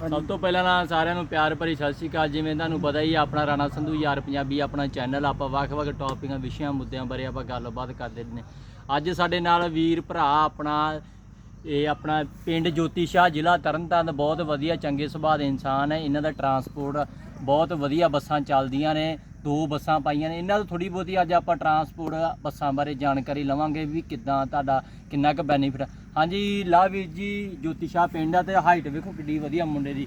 ਸਭ ਤੋਂ ਪਹਿਲਾਂ ਤਾਂ ਸਾਰਿਆਂ ਨੂੰ ਪਿਆਰ ਭਰੀ ਸਤਿ ਸ਼੍ਰੀ ਅਕਾਲ। ਜਿਵੇਂ ਤੁਹਾਨੂੰ ਪਤਾ ਹੀ ਆ, ਆਪਣਾ ਰਾਣਾ ਸੰਧੂ ਯਾਰ ਪੰਜਾਬੀ ਆਪਣਾ ਚੈਨਲ ਆਪਾਂ ਵੱਖ-ਵੱਖ ਟੌਪਿਕਾਂ ਵਿਸ਼ਿਆਂ ਮੁੱਦਿਆਂ ਬਾਰੇ ਆਪਾਂ ਗੱਲਬਾਤ ਕਰਦੇ ਨੇ। ਅੱਜ ਸਾਡੇ ਨਾਲ ਵੀਰ ਭਰਾ ਆਪਣਾ ਇਹ ਆਪਣਾ ਪਿੰਡ ਜੋਤੀ ਸ਼ਾਹ ਜ਼ਿਲ੍ਹਾ ਤਰਨਤਾਰਨ ਬਹੁਤ ਵਧੀਆ ਚੰਗੇ ਸੁਭਾਅ ਦੇ ਇਨਸਾਨ ਹੈ। ਇਹਨਾਂ ਦਾ ਟਰਾਂਸਪੋਰਟ ਬਹੁਤ ਵਧੀਆ ਬੱਸਾਂ ਚੱਲਦੀਆਂ ਨੇ ਦੋ ਬੱਸਾਂ ਪਾਈਆਂ ਨੇ। ਇਹਨਾਂ ਤੋਂ ਥੋੜੀ ਬਹੁਤੀ ਅੱਜ ਆਪਾਂ ਟਰਾਂਸਪੋਰਟ ਬੱਸਾਂ ਬਾਰੇ ਜਾਣਕਾਰੀ ਲਵਾਂਗੇ ਵੀ ਕਿੱਦਾਂ ਤੁਹਾਡਾ ਕਿੰਨਾ ਕੁ ਬੈਨੀਫਿਟ ਹਾਂਜੀ ਲਾ ਵੀਰ ਜੀ ਜੋਤੀ ਸ਼ਾਹ ਪਿੰਡ ਆ ਤੇ ਹਾਈਟ ਵੇਖੋ ਕਿੱਡੀ ਵਧੀਆ ਮੁੰਡੇ ਦੀ।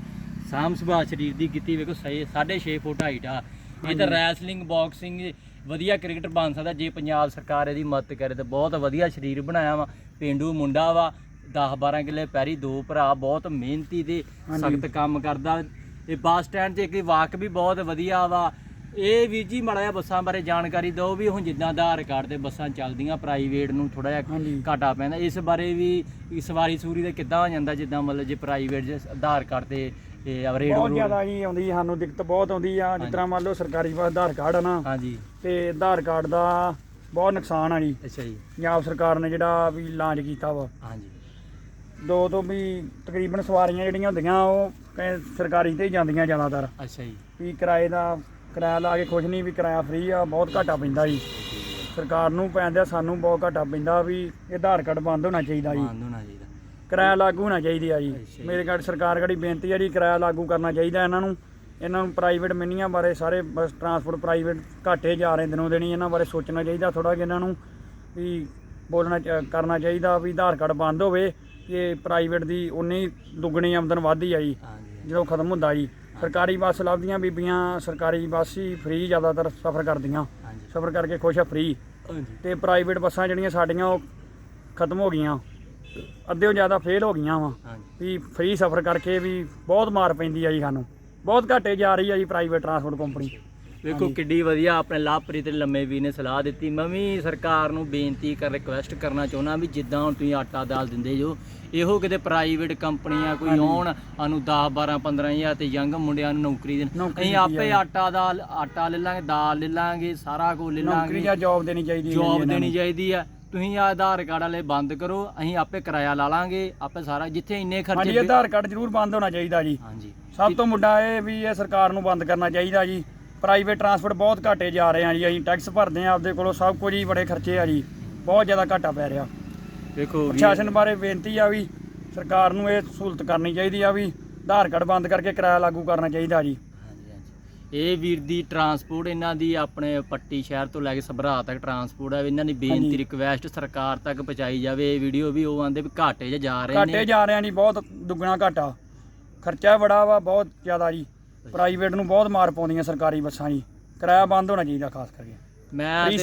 ਸਾਮ ਸੁਭਾਅ ਸਰੀਰ ਦੀ ਕੀਤੀ ਵੇਖੋ 6.5 ਫੁੱਟ ਹਾਈਟ ਆ। ਇਹ ਤਾਂ ਰੈਸਲਿੰਗ ਬਾਕਸਿੰਗ ਵਧੀਆ ਕ੍ਰਿਕਟਰ ਬਣ ਸਕਦਾ ਜੇ ਪੰਜਾਬ ਸਰਕਾਰ ਇਹਦੀ ਮਦਦ ਕਰੇ ਤਾਂ ਬਹੁਤ ਵਧੀਆ ਸਰੀਰ ਬਣਾਇਆ ਵਾ। ਪਿੰਡੂ ਮੁੰਡਾ ਵਾ 10 12 ਕਿੱਲੇ ਪੈਰੀ ਦੋ ਭਰਾ ਬਹੁਤ ਮਿਹਨਤੀ ਤੇ ਸਖਤ ਕੰਮ ਕਰਦਾ। ਇਹ ਬੱਸ ਸਟੈਂਡ 'ਤੇ ਇੱਕ ਵਾਕ ਵੀ ਬਹੁਤ ਵਧੀਆ ਵਾ। ਇਹ ਵੀਰ ਜੀ ਮਾੜਾ ਜਿਹਾ ਬੱਸਾਂ ਬਾਰੇ ਜਾਣਕਾਰੀ ਦਿਓ ਵੀ ਹੁਣ ਜਿੱਦਾਂ ਆਧਾਰ ਕਾਰਡ ਤੇ ਬੱਸਾਂ ਚੱਲਦੀਆਂ ਪ੍ਰਾਈਵੇਟ ਨੂੰ ਥੋੜਾ ਜਿਹਾ ਘਾਟਾ ਪੈਂਦਾ। ਇਸ ਬਾਰੇ ਵੀ ਸਵਾਰੀ ਸੂਰੀ ਦਾ ਕਿੱਦਾਂ ਹੋ ਜਾਂਦਾ ਜਿੱਦਾਂ ਮਤਲਬ ਜੇ ਪ੍ਰਾਈਵੇਟ ਜੇ ਆਧਾਰ ਕਾਰਡ ਤੇ ਇਹ ਰੇਟ ਬਹੁਤ ਜ਼ਿਆਦਾ ਜੀ ਆਉਂਦੀ ਸਾਨੂੰ ਦਿੱਕਤ ਬਹੁਤ ਆਉਂਦੀ ਆ। ਜਿਸ ਤਰ੍ਹਾਂ ਮੰਨ ਲਓ ਸਰਕਾਰੀ ਬੱਸ ਆਧਾਰ ਕਾਰਡ ਆ ਨਾ ਹਾਂਜੀ। ਤੇ ਆਧਾਰ ਕਾਰਡ ਦਾ ਬਹੁਤ ਨੁਕਸਾਨ ਆ ਜੀ। ਅੱਛਾ ਜੀ। ਪੰਜਾਬ ਸਰਕਾਰ ਨੇ ਜਿਹੜਾ ਵੀ ਲਾਂਚ ਕੀਤਾ ਵਾ। ਹਾਂਜੀ। ਦੋ ਤੋਂ ਵੀ ਤਕਰੀਬਨ ਸਵਾਰੀਆਂ ਜਿਹੜੀਆਂ ਹੁੰਦੀਆਂ ਉਹ ਸਰਕਾਰੀ ਤੇ ਹੀ ਜਾਂਦੀਆਂ ਜ਼ਿਆਦਾਤਰ। ਅੱਛਾ ਜੀ। ਵੀ ਕਿਰਾਏ ਦਾ ਕਿਰਾਇਆ ਲਾ ਕੇ ਖੁਸ਼ ਨਹੀਂ ਵੀ ਕਿਰਾਇਆ ਫ੍ਰੀ ਆ ਬਹੁਤ ਘਾਟਾ ਪੈਂਦਾ ਜੀ। ਸਰਕਾਰ ਨੂੰ ਪੈਂਦਾ ਸਾਨੂੰ ਬਹੁਤ ਘਾਟਾ ਪੈਂਦਾ ਵੀ ਇਹ ਆਧਾਰ ਕਾਰਡ ਬੰਦ ਹੋਣਾ ਚਾਹੀਦਾ ਜੀ। ਬੰਦ ਹੋਣਾ ਚਾਹੀਦਾ। ਕਿਰਾਇਆ ਲਾਗੂ ਹੋਣਾ ਚਾਹੀਦੀ ਆ ਜੀ। ਮੇਰੇ ਘਰ ਸਰਕਾਰ ਘੜੀ ਬੇਨਤੀ ਆ ਜੀ ਕਿਰਾਇਆ ਲਾਗੂ ਕਰਨਾ ਚਾਹੀਦਾ ਇਹਨਾਂ ਨੂੰ। ਇਹਨਾਂ ਨੂੰ ਪ੍ਰਾਈਵੇਟ ਮਿੰਨੀਆਂ ਬਾਰੇ ਸਾਰੇ ਬੱਸ ਟਰਾਂਸਪੋਰਟ ਪ੍ਰਾਈਵੇਟ ਘਾਟੇ ਜਾ ਰਹੇ ਦਿਨੋਂ ਦਿਨ ਇਹਨਾਂ ਬਾਰੇ ਸੋਚਣਾ ਚਾਹੀਦਾ ਥੋੜਾ ਜਿਹਾ ਇਹਨਾਂ ਨੂੰ ਵੀ ਬੋਲਣਾ ਕਰਨਾ ਚਾਹੀਦਾ ਵੀ ਆਧਾਰ ਕਾਰਡ ਬੰਦ ਹੋਵੇ ਇਹ ਪ੍ਰਾਈਵੇਟ ਦੀ ਉਨੀ ਦੁੱਗਣੀ ਆਮਦਨ ਵੱਧਦੀ ਆ ਜੀ। ਜਦੋਂ ਖਤਮ ਹੁੰਦਾ ਜੀ। ਸਰਕਾਰੀ ਬੱਸ ਲੱਭਦੀਆਂ ਬੀਬੀਆਂ ਸਰਕਾਰੀ ਬੱਸ ਹੀ ਫ੍ਰੀ ਜ਼ਿਆਦਾਤਰ ਸਫ਼ਰ ਕਰਦੀਆਂ। ਸਫ਼ਰ ਕਰਕੇ ਖੁਸ਼ ਆ ਫ੍ਰੀ ਤੇ ਪ੍ਰਾਈਵੇਟ ਬੱਸਾਂ ਜਿਹੜੀਆਂ ਸਾਡੀਆਂ ਉਹ ਖਤਮ ਹੋ ਗਈਆਂ। ਅੱਧਿਓਂ ਜ਼ਿਆਦਾ ਫੇਲ ਹੋ ਗਈਆਂ ਵਾ। ਵੀ ਫ੍ਰੀ ਸਫ਼ਰ ਕਰਕੇ ਵੀ ਬਹੁਤ ਮਾਰ ਪੈਂਦੀ ਆ ਜੀ ਸਾਨੂੰ। ਬਹੁਤ ਘਾਟੇ ਜਾ ਰਹੀ ਆ ਜੀ ਪ੍ਰਾਈਵੇਟ ਟਰਾਂਸਪੋਰਟ ਕੰਪਨੀ ਵੇਖੋ ਕਿੱਡੀ ਵਧੀਆ ਆਪਣੇ ਲਾਭਪ੍ਰੀਤ ਲੰਮੇ ਵੀ ਨੇ ਸਲਾਹ ਦਿੱਤੀ। ਮੈਂ ਵੀ ਸਰਕਾਰ ਨੂੰ ਬੇਨਤੀ ਕਰ ਰਿਕਵੈਸਟ ਕਰਨਾ ਚਾਹੁੰਦਾ ਵੀ ਜਿੱਦਾਂ ਹੁਣ ਤੁਸੀਂ ਆਟਾ ਦਾਲ ਦਿੰਦੇ ਜੋ ਇਹੋ ਕਿਤੇ ਪ੍ਰਾਈਵੇਟ ਕੰਪਨੀਆਂ ਕੋਈ ਆਉਣ ਸਾਨੂੰ 10 12 15000 ਤੇ ਯੰਗ ਮੁੰਡਿਆਂ ਨੂੰ ਨੌਕਰੀ ਦੇਣ। ਨੌਕਰੀ ਅਸੀਂ ਆਪੇ ਆਟਾ ਦਾਲ ਆਟਾ ਲੈ ਲਾਂਗੇ ਦਾਲ ਲੈ ਲਾਂਗੇ ਸਾਰਾ ਕੁਝ ਲੈ ਨੌਕਰੀ ਲਾਂਗੇ। ਜਾਂ ਜੌਬ ਦੇਣੀ ਚਾਹੀਦੀ ਹੈ ਜੌਬ ਦੇਣੀ। ਚਾਹੀਦੀ ਆ ਤੁਸੀਂ ਆ ਆਧਾਰ ਕਾਰਡ ਵਾਲੇ ਬੰਦ ਕਰੋ ਅਸੀਂ ਆਪੇ ਕਿਰਾਇਆ ਲਾ ਲਾਂਗੇ ਆਪੇ ਸਾਰਾ ਜਿੱਥੇ ਇੰਨੇ ਹਾਂਜੀ ਖਰਚੇ ਆਧਾਰ ਕਾਰਡ ਜ਼ਰੂਰ ਬੰਦ ਹੋਣਾ ਚਾਹੀਦਾ ਜੀ। ਹਾਂਜੀ। ਸਭ ਤੋਂ ਮੁੱਢਾ ਇਹ ਵੀ ਇਹ ਸਰਕਾਰ ਨੂੰ ਬੰਦ ਕਰਨਾ ਚਾਹੀਦਾ ਜੀ। ਪ੍ਰਾਈਵੇਟ ਟਰਾਂਸਪੋਰਟ ਬਹੁਤ ਘਾਟੇ ਜਾ ਰਹੇ ਆ ਜੀ ਅਸੀਂ ਟੈਕਸ ਭਰਦੇ ਆ ਆਪਦੇ ਕੋਲੋਂ ਸਭ ਕੁਝ ਹੀ ਬੜੇ ਖਰਚੇ ਆ ਜੀ ਬਹੁਤ ਜ਼ਿਆਦਾ ਘਾਟਾ ਪੈ ਰਿਹਾ। ਵੀ- ਪ੍ਰਸ਼ਾਸਨ ਬਾਰੇ ਬੇਨਤੀ ਆ ਵੀ ਸਰਕਾਰ ਨੂੰ ਇਹ ਸਹੂਲਤ ਕਰਨੀ ਚਾਹੀਦੀ ਆ ਵੀ ਆਧਾਰ ਕਾਰਡ ਬੰਦ ਕਰਕੇ ਕਿਰਾਇਆ ਲਾਗੂ ਕਰਨਾ ਚਾਹੀਦਾ ਜੀ। ਹਾਂਜੀ, ਹਾਂਜੀ। ਇਹ ਵੀਰ ਦੀ ਟਰਾਂਸਪੋਰਟ ਇਹਨਾਂ ਦੀ ਆਪਣੇ ਪੱਟੀ ਸ਼ਹਿਰ ਤੋਂ ਲੈ ਕੇ ਸਭਰਾ ਤੱਕ ਟਰਾਂਸਪੋਰਟ ਹੈ ਇਹਨਾਂ ਦੀ ਬੇਨਤੀ ਹਾਂਜੀ। ਰਿਕਵੈਸਟ ਸਰਕਾਰ ਤੱਕ ਪਹੁੰਚਾਈ ਜਾਵੇ। ਇਹ ਵੀਡੀਓ ਵੀ ਉਹ ਆਂਦੇ ਵੀ ਘਾਟੇ 'ਚ ਜਾ ਰਹੇ ਘਾਟੇ ਨੇ। ਜਾ ਰਹੇ ਆ ਜੀ ਬਹੁਤ ਦੁੱਗਣਾ ਘਾਟਾ। ਖਰਚਾ ਬੜਾ ਵਾ ਬਹੁਤ ਜ਼ਿਆਦਾ ਜੀ। ਪ੍ਰਾਈਵੇਟ ਨੂੰ ਬਹੁਤ ਮਾਰ ਪਾਉਂਦੀਆਂ ਸਰਕਾਰੀ ਬੱਸਾਂ ਜੀ। ਕਿਰਾਇਆ ਬੰਦ ਹੋਣਾ ਚਾਹੀਦਾ ਖਾਸ ਕਰਕੇ। ਮੈਂ ਤੇ।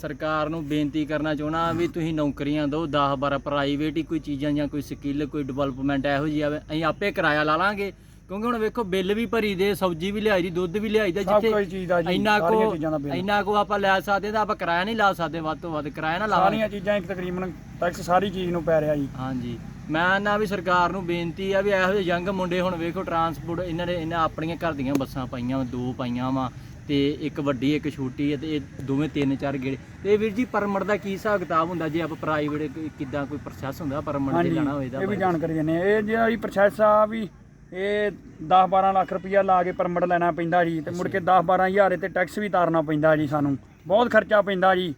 ਸਰਕਾਰ ਨੂੰ ਬੇਨਤੀ ਕਰਨਾ ਚਾਹੁੰਦਾ ਵੀ ਤੁਸੀਂ ਨੌਕਰੀਆਂ ਦਿਓ 10 12 ਪ੍ਰਾਈਵੇਟ ਹੀ ਕੋਈ ਚੀਜ਼ਾਂ ਜਾਂ ਕੋਈ ਸਕਿੱਲ ਕੋਈ ਡਿਵੈਲਪਮੈਂਟ ਇਹੋ ਜਿਹੀ ਆਵੇ ਅਸੀਂ ਆਪੇ ਕਿਰਾਇਆ ਲਾ ਲਾਂਗੇ। ਕਿਉਂਕਿ ਹੁਣ ਵੇਖੋ ਬਿੱਲ ਵੀ ਭਰੀ ਦੇ ਸਬਜ਼ੀ ਵੀ ਲਿਆਈ ਦੀ ਦੁੱਧ ਵੀ ਲਿਆਈ ਦਾ ਸਭ ਕੋਈ ਚੀਜ਼ ਦਾ ਜੀ ਇੰਨਾ ਸਾਰੀਆਂ ਕੋ ਚੀਜ਼ਾਂ ਦਾ ਬਿੱਲ। ਇੰਨਾ ਕੋ ਆਪਾਂ ਲੈ ਸਕਦੇ ਤਾਂ ਆਪਾਂ ਕਿਰਾਇਆ ਨਹੀਂ ਲਾ ਸਕਦੇ ਵੱਧ ਤੋਂ ਵੱਧ ਕਿਰਾਇਆ ਨਾ ਲਾਵਾਂਗੇ ਸਾਰੀਆਂ ਚੀਜ਼ਾਂ ਇੱਕ ਤਕਰੀਬਨ ਟੈਕਸ ਸਾਰੀ ਚੀਜ਼ ਨੂੰ ਪੈ ਰਿਹਾ ਜੀ। ਹਾਂਜੀ। ਮੈਂ ਨਾ ਵੀ ਸਰਕਾਰ ਨੂੰ ਬੇਨਤੀ ਆ ਵੀ ਇਹੋ ਜਿਹੇ ਯੰਗ ਮੁੰਡੇ ਹੁਣ ਵੇਖੋ ਟਰਾਂਸਪੋਰਟ ਇਹਨਾਂ ਨੇ ਇਹਨਾਂ ਆਪਣੀਆਂ ਘਰ ਦੀਆਂ ਬੱਸਾਂ ਪਾਈਆਂ ਵਾਂ, ਦੋ ਪਾਈਆਂ ਵਾ ਤੇ ਇੱਕ ਵੱਡੀ ਇੱਕ ਛੋਟੀ ਹੈ ਤੇ ਇਹ ਦੋਵੇਂ ਤਿੰਨ ਚਾਰ ਗੇੜੇ। ਤੇ ਵੀਰ ਜੀ ਪਰਮਿਟ ਦਾ ਕੀ ਹਿਸਾਬ ਕਿਤਾਬ ਹੁੰਦਾ ਜੇ ਆਪਾਂ ਪ੍ਰਾਈਵੇਟ ਕਿੱਦਾਂ ਕੋਈ ਪ੍ਰੋਸੈਸ ਹੁੰਦਾ ਪਰਮਿਟ ਦੇ ਲੈਣਾ ਹੋਵੇ ਇਹ ਵੀ ਜਾਣਕਾਰੀ ਦਿੰਦੇ ਇਹ ਜਿਹੜੀ ਪ੍ਰੋਸੈਸ ਆ ਵੀ ਇਹ 10 12 ਲੱਖ ਰੁਪਈਆ ਲਾ ਕੇ ਪਰਮਿਟ ਲੈਣਾ ਪੈਂਦਾ ਜੀ ਤੇ ਮੁੜ ਕੇ 10 12 ਹਜ਼ਾਰ ਤੇ ਟੈਕਸ ਵੀ ਤਾਰਨਾ ਪੈਂਦਾ ਜੀ ਸਾਨੂੰ। ਬਹੁਤ ਖਰਚਾ ਪੈਂਦਾ ਜੀ।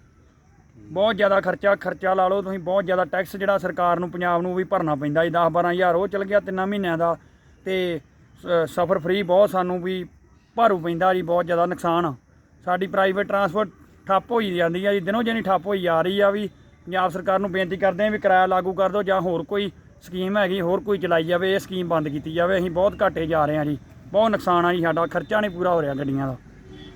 ਬਹੁਤ ਜ਼ਿਆਦਾ ਖਰਚਾ ਖਰਚਾ ਲਾ ਲਓ ਤੁਸੀਂ ਬਹੁਤ ਜ਼ਿਆਦਾ ਟੈਕਸ ਜਿਹੜਾ ਸਰਕਾਰ ਨੂੰ ਪੰਜਾਬ ਨੂੰ ਵੀ ਭਰਨਾ ਪੈਂਦਾ ਜੀ। 10 12 ਹਜ਼ਾਰ ਉਹ ਚਲ ਗਿਆ ਤਿੰਨਾਂ ਮਹੀਨਿਆਂ ਦਾ ਤੇ ਸਫਰ ਫ੍ਰੀ ਬਹੁਤ ਸਾਨੂੰ ਵੀ ਭਾਰੂ ਪੈਂਦਾ ਜੀ ਬਹੁਤ ਜ਼ਿਆਦਾ ਨੁਕਸਾਨ। ਆ। ਸਾਡੀ ਪ੍ਰਾਈਵੇਟ ਟਰਾਂਸਪੋਰਟ ਠੱਪ ਹੋਈ ਜਾਂਦੀ ਆ ਜੀ ਦਿਨੋਂ ਦਿਨ ਠੱਪ ਹੋਈ ਜਾ ਰਹੀ ਆ ਵੀ ਪੰਜਾਬ ਸਰਕਾਰ ਨੂੰ ਬੇਨਤੀ ਕਰਦੇ ਆ ਵੀ ਕਿਰਾਇਆ ਲਾਗੂ ਕਰ ਦਿਓ ਜਾਂ ਹੋਰ ਕੋਈ ਸਕੀਮ ਹੈਗੀ ਹੋਰ ਕੋਈ ਚਲਾਈ ਜਾਵੇ ਇਹ ਸਕੀਮ ਬੰਦ ਕੀਤੀ ਜਾਵੇ ਅਸੀਂ ਬਹੁਤ ਘਾਟੇ ਜਾ ਰਹੇ ਆ ਜੀ। ਬਹੁਤ ਨੁਕਸਾਨ ਆ ਜੀ ਸਾਡਾ ਖਰਚਾ ਨਹੀਂ ਪੂਰਾ ਹੋ ਰਿਹਾ ਗੱਡੀਆਂ ਦਾ।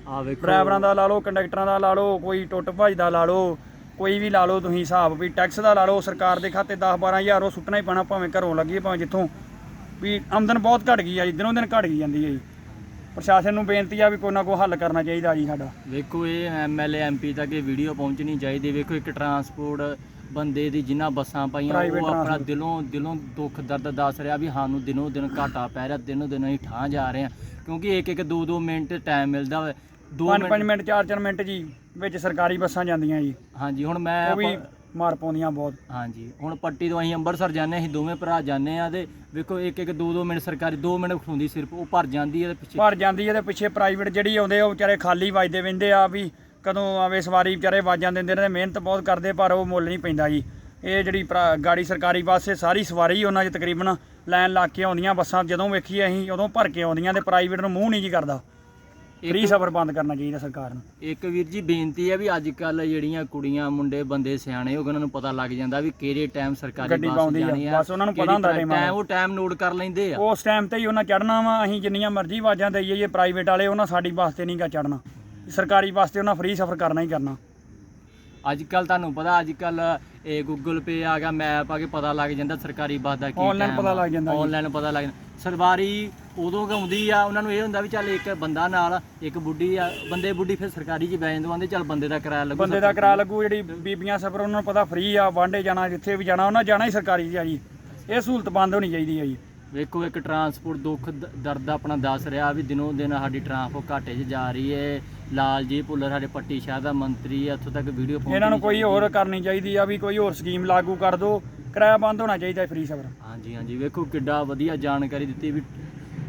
ਆ ਵੇਖੋ। ਡਰਾਈਵਰਾਂ ਦਾ ਲਾ ਲਓ ਕੰਡਕਟਰਾਂ ਦਾ ਲਾ ਲਓ ਕੋਈ ਟੁੱਟ ਭੱਜ ਦਾ ਲਾ ਲਓ ਕੋਈ ਵੀ ਲਾ ਲਓ ਤੁਸੀਂ ਹਿਸਾਬ ਵੀ ਟੈਕਸ ਦਾ ਲਾ ਲਓ ਸਰਕਾਰ ਦੇ ਖਾਤੇ 10 12000 ਉਹ ਸੁੱਟਣਾ ਹੀ ਪੈਣਾ ਭਾਵੇਂ ਘਰੋਂ ਲੱਗੀ ਭਾਵੇਂ ਜਿੱਥੋਂ। ਵੀ ਆਮਦਨ ਬਹੁਤ ਘਟ ਗਈ ਆ ਜੀ ਦਿਨੋਂ ਦਿਨ ਘਟ ਗਈ ਜਾਂਦੀ ਹੈ ਜੀ। ਪ੍ਰਸ਼ਾਸਨ ਨੂੰ ਬੇਨਤੀ ਆ ਵੀ ਕੋਈ ਨਾ ਕੋਈ ਹੱਲ ਕਰਨਾ ਚਾਹੀਦਾ ਜੀ ਸਾਡਾ। ਵੇਖੋ ਇਹ ਐਮਐਲਏ ਐਮਪੀ ਤੱਕ ਇਹ ਵੀਡੀਓ ਪਹੁੰਚਣੀ ਚਾਹੀਦੀ ਵੇਖੋ ਇੱਕ ਟਰਾਂਸਪੋਰਟ ਬੰਦੇ ਦੀ ਜਿਨ੍ਹਾਂ ਬੱਸਾਂ ਪਾਈਆਂ Private ਉਹ ਆਪਣਾ transport। ਦਿਲੋਂ ਦਿਲੋਂ ਦੁੱਖ ਦਰਦ ਦੱਸ ਰਿਹਾ ਵੀ ਸਾਨੂੰ ਦਿਨੋਂ ਦਿਨ ਘਾਟਾ ਪੈ ਰਿਹਾ ਦਿਨੋਂ ਦਿਨ ਅਸੀਂ ਠਾਂ ਜਾ ਰਹੇ ਹਾਂ। ਕਿਉਂਕਿ ਇੱਕ ਇੱਕ ਦੋ ਦੋ ਮਿੰਟ ਟਾਈਮ ਮਿਲਦਾ ਦੋ 5 5 ਮਿੰਟ 4 4 ਮਿੰਟ ਜੀ ਵਿੱਚ ਸਰਕਾਰੀ ਬੱਸਾਂ ਜਾਂਦੀਆਂ ਜੀ। ਹਾਂਜੀ ਹੁਣ ਮੈਂ ਉਹ ਵੀ ਆਪਾਂ- ਮਾਰ ਪਾਉਂਦੀਆਂ ਬਹੁਤ। ਹਾਂਜੀ ਹੁਣ ਪੱਟੀ ਤੋਂ ਅਸੀਂ ਅੰਮ੍ਰਿਤਸਰ ਜਾਂਦੇ ਅਸੀਂ ਦੋਵੇਂ ਭਰਾ ਜਾਂਦੇ ਆ ਤੇ ਵੇਖੋ ਇੱਕ ਇੱਕ ਦੋ ਦੋ ਮਿੰਟ ਸਰਕਾਰੀ 2 ਮਿੰਟ ਖੁੰਦੀ ਸਿਰਫ ਉਹ ਭਰ ਜਾਂਦੀ ਹੈ ਤੇ ਪਿੱਛੇ ਭਰ ਜਾਂਦੀ ਹੈ ਤੇ ਪਿੱਛੇ ਪ੍ਰਾਈਵੇਟ ਜਿਹੜੀ ਆਉਂਦੇ ਆ ਉਹ ਵਿਚਾਰੇ ਖਾਲੀ ਵੱਜਦੇ ਵਹਿੰਦੇ ਆ ਵੀ ਕਦੋਂ ਆਵੇ ਸਵਾਰੀ ਵਿਚਾਰੇ ਵਾਜਾਂ ਦਿੰਦੇ ਨੇ ਮਿਹਨਤ ਬਹੁਤ ਕਰਦੇ ਪਰ ਉਹ ਮੁੱਲ ਨਹੀਂ ਪੈਂਦਾ ਜੀ। ਇਹ ਜਿਹੜੀ ਗਾੜੀ ਸਰਕਾਰੀ ਬੱਸ ਹੈ ਸਾਰੀ ਸਵਾਰੀ ਉਹਨਾਂ 'ਚ ਤਕਰੀਬਨ ਲਾਈਨ ਲਾ ਕੇ ਆਉਂਦੀਆਂ ਬੱਸਾਂ ਜਦੋਂ ਵੇਖੀਏ ਅਸੀਂ ਉਦੋਂ ਭਰ ਕੇ ਆਉਂਦੀਆਂ ਤੇ ਪ੍ਰਾਈਵੇਟ ਨੂੰ ਮੂੰਹ ਨਹੀਂ ਜੀ ਕਰਦਾ। ਫ੍ਰੀ ਸਫ਼ਰ ਬੰਦ ਕਰਨਾ ਚਾਹੀਦਾ ਸਰਕਾਰ ਨੂੰ। ਇੱਕ ਵੀਰ ਜੀ ਬੇਨਤੀ ਹੈ ਵੀ ਅੱਜ ਕੱਲ ਜਿਹੜੀਆਂ ਕੁੜੀਆਂ ਮੁੰਡੇ ਬੰਦੇ ਸਿਆਣੇ ਹੋ ਗਏ ਉਹਨਾਂ ਨੂੰ ਪਤਾ ਲੱਗ ਜਾਂਦਾ ਵੀ ਕਿਹੜੇ ਟਾਈਮ ਸਰਕਾਰੀ ਬੱਸ ਜਾਣੀ ਆ ਬਸ ਉਹਨਾਂ ਨੂੰ ਪਤਾ ਹੁੰਦਾ ਟਾਈਮ ਉਹ ਟਾਈਮ ਨੋਟ ਕਰ ਲੈਂਦੇ ਆ। ਉਸ ਟਾਈਮ ਤੇ ਹੀ ਉਹਨਾਂ ਚੜਨਾ ਵਾ ਅਸੀਂ ਜਿੰਨੀਆਂ ਮਰਜ਼ੀ ਆਵਾਜ਼ਾਂ ਦੇਈਏ ਪ੍ਰਾਈਵੇਟ ਵਾਲੇ ਉਹਨਾਂ ਸਾਡੀ ਬੱਸ ਤੇ ਨਹੀਂਗਾ ਚੜਨਾ ਸਰਕਾਰੀ ਬੱਸ ਤੇ ਉਹਨਾਂ ਫ੍ਰੀ ਸਫ਼ਰ ਕਰਨਾ ਹੀ ਕਰਨਾ। ਅੱਜ ਕੱਲ ਤੁਹਾਨੂੰ ਪਤਾ ਅੱਜ ਕੱਲ ਇਹ ਗੂਗਲ ਪੇ ਆ ਗਿਆ ਮੈਪ ਆ ਕੇ ਪਤਾ ਲੱਗ ਜਾਂਦਾ ਸਰਕਾਰੀ ਬੱਸ ਦਾ ਕੀ Online ਪਤਾ ਲੱਗ ਜਾਂਦਾ ਜੀ। ਆਨਲਾਈਨ ਪਤਾ ਲੱਗ ਜਾਂਦਾ। ਸਰਵਾਰੀ ਉਦੋਂ ਕੁ ਆਉਂਦੀ ਆ ਉਹਨਾਂ ਨੂੰ ਇਹ ਹੁੰਦਾ ਵੀ ਚੱਲ ਇੱਕ ਬੰਦਾ ਨਾਲ ਇੱਕ ਬੁੱਢੀ ਆ ਬੰਦੇ ਬੁੱਢੀ ਫਿਰ ਸਰਕਾਰੀ 'ਚ ਬੈ ਜਾਂਦੇ ਆਂਦੇ ਚੱਲ ਬੰਦੇ ਦਾ ਕਿਰਾਇਆ ਲੱਗੂ ਬੰਦੇ ਦਾ ਕਿਰਾਇਆ ਲੱਗੂ ਜਿਹੜੀ ਬੀਬੀਆਂ ਸਫ਼ਰ ਉਹਨਾਂ ਨੂੰ ਪਤਾ ਫ੍ਰੀ ਆ ਵਾਂਡੇ ਜਾਣਾ ਜਿੱਥੇ ਵੀ ਜਾਣਾ ਉਹਨਾਂ ਜਾਣਾ ਹੀ ਸਰਕਾਰੀ 'ਚ ਆ ਜੀ। ਇਹ ਸਹੂਲਤ ਬੰਦ ਹੋਣੀ ਚਾਹੀਦੀ ਆ ਜੀ। ਵੇਖੋ ਇੱਕ ਟਰਾਂਸਪੋਰਟ ਦੁੱਖ ਦ- ਦਰਦ ਆਪਣਾ ਦੱਸ ਰਿਹਾ ਵੀ ਦਿਨੋਂ ਦਿਨ ਸਾਡੀ ਟਰਾਂਸਪੋਰਟ ਘਾਟੇ 'ਚ ਜਾ ਰਹੀ ਹੈ ਲਾਲ ਜੀ ਭੁੱਲਰ ਸਾਡੇ ਪੱਟੀ ਸ਼ਹਿਰ ਦਾ ਮੰਤਰੀ ਹੈ ਇੱਥੋਂ ਤੱਕ ਵੀਡੀਓ ਇਹਨਾਂ ਨੂੰ ਕੋਈ ਹੋਰ ਕਰਨੀ ਚਾਹੀਦੀ ਆ ਵੀ ਕੋਈ ਹੋਰ ਸਕੀਮ ਲਾਗੂ ਕਰ ਦਿਓ ਕਿਰਾਇਆ ਬੰਦ ਹੋਣਾ ਚਾਹੀਦਾ ਫ੍ਰੀ ਸਫ਼ਰ ਹਾਂਜੀ ਹਾਂਜੀ ਵੇਖੋ ਕਿੱਡਾ ਵਧੀਆ ਜਾਣਕਾਰੀ ਦਿੱਤੀ ਵੀ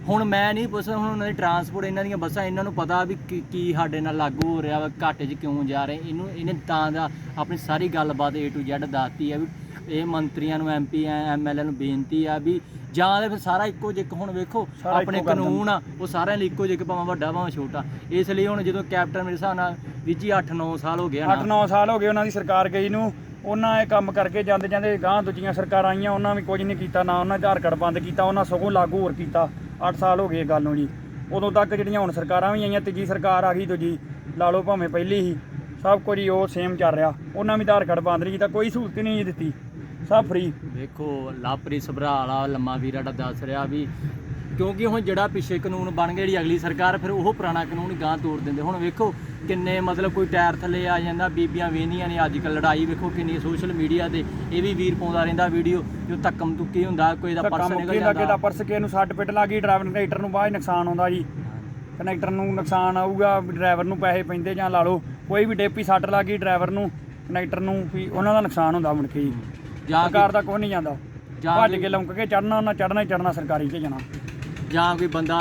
ਹੁਣ ਮੈਂ ਨਹੀਂ ਪੁੱਛਦਾ ਹੁਣ ਉਹਨਾਂ ਦੀ ਟਰਾਂਸਪੋਰਟ ਇਹਨਾਂ ਦੀਆਂ ਬੱਸਾਂ ਇਹਨਾਂ ਨੂੰ ਪਤਾ ਵੀ ਕੀ ਕੀ ਸਾਡੇ ਨਾਲ ਲਾਗੂ ਹੋ ਰਿਹਾ ਵਾ ਘਾਟੇ 'ਚ ਕਿਉਂ ਜਾ ਰਹੇ ਇਹਨੂੰ ਇਹਨੇ ਤਾਂ ਦਾ ਆਪਣੀ ਸਾਰੀ ਗੱਲਬਾਤ A to Z ਦੱਸਤੀ ਆ ਵੀ ਇਹ ਮੰਤਰੀਆਂ ਨੂੰ ਐਮਪੀ ਐਮਐਲਏ ਨੂੰ ਬੇਨਤੀ ਆ ਵੀ ਜਾਂ ਤੇ ਫਿਰ ਸਾਰਾ ਇੱਕੋ ਜਿਹਾ ਹੁਣ ਵੇਖੋ ਸਾਰਾ ਆਪਣੇ ਇੱਕੋ ਕਰ ਦੇਣ। ਕਾਨੂੰਨ ਆ ਉਹ ਸਾਰਿਆਂ ਲਈ ਇੱਕੋ ਜਿਹਾ ਭਾਵੇਂ ਵੱਡਾ ਭਾਵੇਂ ਛੋਟਾ। ਇਸ ਲਈ ਹੁਣ ਜਦੋਂ ਕੈਪਟਨ ਮੇਰੇ ਹਿਸਾਬ ਨਾਲ ਵੀਰ ਜੀ 8-9 ਸਾਲ ਹੋ ਗਏ ਨਾ। 8-9 ਸਾਲ ਹੋ ਗਏ ਉਹਨਾਂ ਦੀ ਸਰਕਾਰ ਗਈ ਨੂੰ ਉਹਨਾਂ ਇਹ ਕੰਮ ਕਰਕੇ ਜਾਂਦੇ ਜਾਂਦੇ ਗਾਂ ਦੂਜੀਆਂ ਸਰਕਾਰਾਂ ਆਈਆਂ ਉਹਨਾਂ ਵੀ ਕੁਝ ਨਹੀਂ ਕੀਤਾ ਨਾ ਉਹਨਾਂ ਆਧਾਰ ਕਾਰਡ ਬੰਦ ਕੀਤਾ ਉਹਨਾਂ ਸਗੋਂ ਲਾਗੂ ਹੋਰ ਕੀਤਾ। 8 ਸਾਲ ਹੋ ਗਏ ਇਹ ਗੱਲ ਨੂੰ ਜੀ। ਉਦੋਂ ਤੱਕ ਜਿਹੜੀਆਂ ਹੁਣ ਸਰਕਾਰਾਂ ਵੀ ਆਈਆਂ ਤੀਜੀ ਸਰਕਾਰ ਆ ਗਈ ਦੂਜੀ ਲਾ ਲਓ ਭਾਵੇਂ ਪਹਿਲੀ ਹੀ ਸਭ ਕੁਝ ਹੀ ਉਹ ਸੇਮ ਚੱਲ ਰਿਹਾ। ਉਹਨਾਂ ਵੀ ਆਧਾਰ ਕਾਰਡ ਬੰਦ ਨਹੀਂ ਕੀਤਾ ਕੋਈ ਸਹੂਲਤ ਹੀ ਨਹੀਂ ਦਿੱਤੀ। ਸਭ ਫ੍ਰੀ ਵੇਖੋ ਲਾਪਰੀ ਸਭਰਾ ਵਾਲਾ ਲੰਮਾ ਵੀਰਾ ਦਾ ਦੱਸ ਰਿਹਾ ਵੀ ਕਿਉਂਕਿ ਹੁਣ ਜਿਹੜਾ ਪਿੱਛੇ ਕਾਨੂੰਨ ਬਣ ਗਿਆ ਜਿਹੜੀ ਅਗਲੀ ਸਰਕਾਰ ਫਿਰ ਉਹ ਪੁਰਾਣਾ ਕਾਨੂੰਨ ਗਾਂ ਤੋੜ ਦਿੰਦੇ। ਹੁਣ ਵੇਖੋ ਕਿੰਨੇ ਮਤਲਬ ਕੋਈ ਟਾਇਰ ਥੱਲੇ ਆ ਜਾਂਦਾ ਬੀਬੀਆਂ ਵੇਹਨੀਆਂ ਨੇ ਅੱਜ ਕੱਲ ਲੜਾਈ ਵੇਖੋ ਕਿੰਨੀ ਸੋਸ਼ਲ ਮੀਡੀਆ ਤੇ ਇਹ ਵੀ ਵੀਰ ਪਾਉਂਦਾ ਰਹਿੰਦਾ ਵੀਡੀਓ ਜੋ ਧੱਕਮ ਤੁੱਕੀ ਹੁੰਦਾ ਕੋਈ ਦਾ ਪਰਸ ਨਿਕਲ ਜਾਂਦਾ। ਪਰਸ ਕੇ ਨੂੰ ਸੱਟ ਪਿੱਟ ਲੱਗੀ ਡਰਾਈਵਰ ਕਨੈਕਟਰ ਨੂੰ ਬਾਅਦ ਨੁਕਸਾਨ ਆਉਂਦਾ ਜੀ। ਕਨੈਕਟਰ ਨੂੰ ਨੁਕਸਾਨ ਆਊਗਾ ਡਰਾਈਵਰ ਨੂੰ ਪੈਸੇ ਪੈਂਦੇ ਜਾਂ ਲਾ ਲਓ ਕੋਈ ਵੀ ਡੇਪੀ ਸੱਟ ਲੱਗੀ ਡਰਾਈਵਰ ਨੂੰ ਕਨੈਕਟਰ ਨੂੰ ਵੀ ਉਹਨਾਂ ਦਾ ਨੁਕਸਾਨ ਹੁੰਦਾ ਮੁੜ ਕੇ ਜੀ। ਜਾਂ ਸਰਕਾਰ ਦਾ ਕੋਈ ਨਹੀਂ ਜਾਂਦਾ। ਜਾਂ ਭੱਜ ਕੇ ਲੰਕ ਕੇ ਚੜਨਾ ਉਹਨਾਂ ਚੜਨਾ ਹੀ ਚੜਨਾ ਸਰਕਾਰੀ 'ਚ ਜਾਣਾ। ਜਾਂ ਕੋਈ ਬੰਦਾ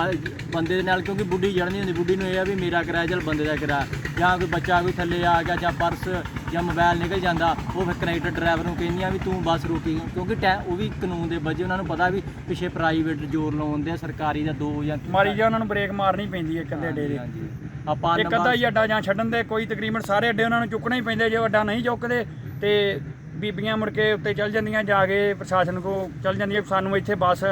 ਬੰਦੇ ਦੇ ਨਾਲ ਕਿਉਂਕਿ ਬੁੱਢੀ ਜੜਨੀ ਹੁੰਦੀ ਬੁੱਢੀ ਨੂੰ ਇਹ ਆ ਵੀ ਮੇਰਾ ਕਿਰਾਇਆ ਚੱਲ ਬੰਦੇ ਦਾ ਕਿਰਾਇਆ। ਜਾਂ ਕੋਈ ਬੱਚਾ ਕੋਈ ਥੱਲੇ ਆ ਗਿਆ ਜਾਂ ਪਰਸ ਜਾਂ ਮੋਬਾਈਲ ਨਿਕਲ ਜਾਂਦਾ ਉਹ ਫਿਰ ਕਨੈਕਟਰ ਡਰਾਈਵਰ ਨੂੰ ਕਹਿੰਦੀਆਂ ਵੀ ਤੂੰ ਬੱਸ ਰੋਕੀ ਕਿਉਂਕਿ ਟੈ- ਉਹ ਵੀ ਕਾਨੂੰਨ ਦੇ ਵਜੇ ਉਹਨਾਂ ਨੂੰ ਪਤਾ ਵੀ ਪਿੱਛੇ ਪ੍ਰਾਈਵੇਟ ਜ਼ੋਰ ਲਾਉਂਦੇ ਆ ਸਰਕਾਰੀ ਦਾ ਦੋ ਜਾਂ ਮਾਰੀ ਜਾ ਉਹਨਾਂ ਨੂੰ ਬ੍ਰੇਕ ਮਾਰਨੀ ਪੈਂਦੀ ਹੈ ਇੱਕ ਅੱਧੇ ਅੱਡੇ ਦੇ। ਹਾਂਜੀ। ਆਪਾਂ ਇੱਕ ਅੱਧਾ ਹੀ ਅੱਡਾ ਜਾਂ ਛੱਡਣ ਦੇ ਕੋਈ ਤਕਰੀਬਨ ਸਾਰੇ ਅੱਡੇ ਉਹਨਾਂ ਨੂੰ ਚੁੱਕਣੇ ਹੀ ਪੈਂਦੇ ਜੇ ਅੱਡਾ ਨਹੀਂ ਚੁੱਕਦੇ ਤੇ ਬੀਬੀਆਂ ਮੁੜ ਕੇ ਉੱਤੇ ਚੱਲ ਜਾਂਦੀਆਂ ਜਾ ਕੇ ਪ੍ਰਸ਼ਾਸਨ ਕੋ ਚੱਲ ਜਾਂਦੀਆਂ ਵੀ ਸਾਨੂੰ ਇੱਥੇ ਬੱਸ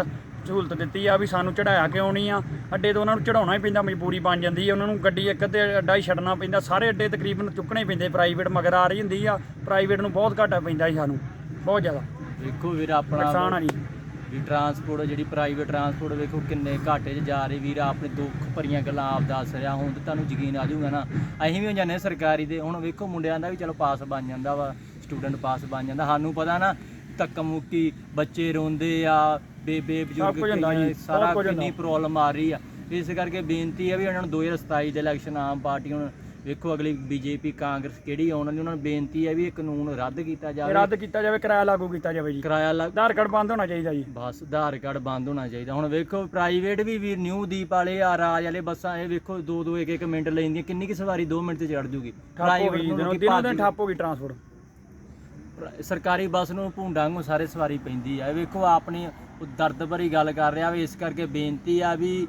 ਸਹੂਲਤ ਦਿੱਤੀ ਆ ਵੀ ਸਾਨੂੰ ਚੜਾਇਆ ਕਿਉਂ ਨਹੀਂ ਆ। ਅੱਡੇ ਤੋਂ ਉਹਨਾਂ ਨੂੰ ਚੜਾਉਣਾ ਹੀ ਪੈਂਦਾ ਮਜਬੂਰੀ ਬਣ ਜਾਂਦੀ ਹੈ ਉਹਨਾਂ ਨੂੰ ਗੱਡੀ ਇੱਕ ਅੱਧੇ ਅੱਡਾ ਹੀ ਛੱਡਣਾ ਪੈਂਦਾ। ਸਾਰੇ ਅੱਡੇ ਤਕਰੀਬਨ ਚੁੱਕਣੇ ਹੀ ਪੈਂਦੇ ਪ੍ਰਾਈਵੇਟ ਮਗਰ ਆ ਰਹੀ ਹੁੰਦੀ ਆ। ਪ੍ਰਾਈਵੇਟ ਨੂੰ ਬਹੁਤ ਘਾਟਾ ਪੈਂਦਾ ਜੀ ਸਾਨੂੰ ਬਹੁਤ ਜ਼ਿਆਦਾ। ਵੇਖੋ ਵੀਰ ਆਪਣਾ ਨੁਕਸਾਨ ਆ ਜੀ। ਵੀ ਟਰਾਂਸਪੋਰਟ ਜਿਹੜੀ ਪ੍ਰਾਈਵੇਟ ਟਰਾਂਸਪੋਰਟ ਵੇਖੋ ਕਿੰਨੇ ਘਾਟੇ 'ਚ ਜਾ ਰਹੀ। ਵੀਰ ਆਪਣੇ ਦੁੱਖ ਭਰੀਆਂ ਗੱਲਾਂ ਆਪ ਦੱਸ ਰਿਹਾ। ਹੁਣ ਤੇ ਤੁਹਾਨੂੰ ਯਕੀਨ ਆ ਜਾਊਗਾ ਨਾ। ਅਸੀਂ ਵੀ ਹੋ ਜਾਂਦੇ ਸਰਕਾਰੀ ਦੇ ਹੁਣ ਵੇਖੋ ਮੁੰਡਿਆਂ ਦਾ ਵੀ ਚਲੋ ਪਾਸ ਬਣ ਜਾਂਦਾ ਵਾ। ਸਟੂਡੈਂਟ ਪਾਸ ਬਣ ਜਾਂਦਾ। ਸਾਨੂੰ ਪਤਾ ਨਾ ਧੱਕਾ ਮੁੱਕੀ ਬੱਚੇ ਰੋਂਦੇ ਆ ਬੇਬੇ ਬਜ਼ੁਰਗ ਕਈਆਂ ਸਾਰਾ ਕਿੰਨੀ। ਪ੍ਰੋਬਲਮ ਆ ਰਹੀ ਆ। ਇਸ ਕਰਕੇ ਬੇਨਤੀ ਹੈ ਵੀ ਉਹਨਾਂ ਨੂੰ 2027 ਦੇ ਇਲੈਕਸ਼ਨ ਆਮ ਪਾਰਟੀ ਹੁਣ ਵੇਖੋ ਅਗਲੀ ਬੀਜੇਪੀ ਕਾਂਗਰਸ ਕਿਹੜੀ ਆਉਣ ਵਾਲੀ ਉਹਨਾਂ ਨੂੰ ਬੇਨਤੀ ਹੈ ਵੀ ਇਹ ਕਾਨੂੰਨ ਰੱਦ ਕੀਤਾ ਜਾਵੇ। ਰੱਦ ਕੀਤਾ ਜਾਵੇ ਕਿਰਾਇਆ ਲਾਗੂ ਕੀਤਾ ਜਾਵੇ ਜੀ। ਕਿਰਾਇਆ ਲੱਗ ਆਧਾਰ ਕਾਰਡ ਬੰਦ ਹੋਣਾ ਚਾਹੀਦਾ ਜੀ। ਬਸ ਆਧਾਰ ਕਾਰਡ ਬੰਦ ਹੋਣਾ ਚਾਹੀਦਾ। ਹੁਣ ਵੇਖੋ ਪ੍ਰਾਈਵੇਟ ਵੀ ਵੀ ਨਿਊ ਦੀਪ ਵਾਲੇ ਆ ਰਾਜ ਵਾਲੇ ਬੱਸਾਂ ਇਹ ਵੇਖੋ 2 2 1 1 ਮਿੰਟ ਲੈਂਦੀਆਂ ਕਿੰਨੀ ਕਿ ਸਵਾਰੀ 2 ਮਿੰਟ ਤੇ ਚੜ ਜੂਗੀ। ਨੂੰ ਦਿਨੋਂ ਦਿਨੋਂ ਠੱਪ ਹੋ ਗਈ ਟਰਾਂਸਪੋਰਟ ਪ੍ਰ- ਸਰਕਾਰੀ ਬੱਸ ਨੂੰ ਭੁੰਡਾਂ ਨੂੰ ਸਾਰੇ ਸਵਾਰੀ ਪੈਂਦੀ ਆ। ਵੇਖੋ ਆਪਣੀ ਦਰਦ ਭਰੀ ਗੱਲ ਕਰ ਰਿਹਾ ਵੀ ਇਸ ਕਰਕੇ ਬੇਨਤੀ ਆ ਵੀ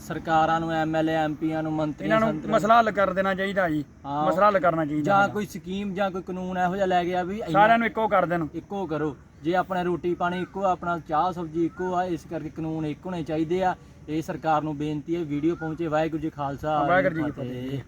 ਸਰਕਾਰਾਂ ਨੂੰ ਐਮਐਲਏ ਐਮਪੀਆਂ ਨੂੰ ਮੰਤਰੀਆਂ ਇਹਨਾਂ ਨੂੰ ਸੰਤਰੀਆਂ ਮਸਲਾ ਹੱਲ ਕਰ ਦੇਣਾ ਚਾਹੀਦਾ ਜੀ। ਹਾਂ। ਮਸਲਾ ਹੱਲ ਕਰਨਾ ਚਾਹੀਦਾ ਜਾਂ ਕੋਈ ਸਕੀਮ ਜਾਂ ਕੋਈ ਕਾਨੂੰਨ ਇਹੋ ਜਿਹਾ ਲੈ ਗਿਆ ਵੀ ਇੰਨਾ- ਸਾਰਿਆਂ ਨੂੰ ਇੱਕੋ ਕਰ ਦੇਣ। ਇੱਕੋ ਕਰੋ। ਜੇ ਆਪਣਾ ਰੋਟੀ ਪਾਣੀ ਇੱਕੋ ਆਪਣਾ ਚਾਹ ਸਬਜ਼ੀ ਇੱਕੋ ਆ ਇਸ ਕਰਕੇ ਕਾਨੂੰਨ ਇੱਕ ਹੋਣੇ ਚਾਹੀਦੇ ਆ। ਇਹ ਸਰਕਾਰ ਨੂੰ ਬੇਨਤੀ ਹੈ ਵੀਡੀਓ ਪਹੁੰਚੇ। ਵਾਹਿਗੁਰੂ ਜੀ ਖਾਲਸਾ ਵਾਹਿਗੁਰੂ ਜੀ ਕੀ ਫਤਿਹ।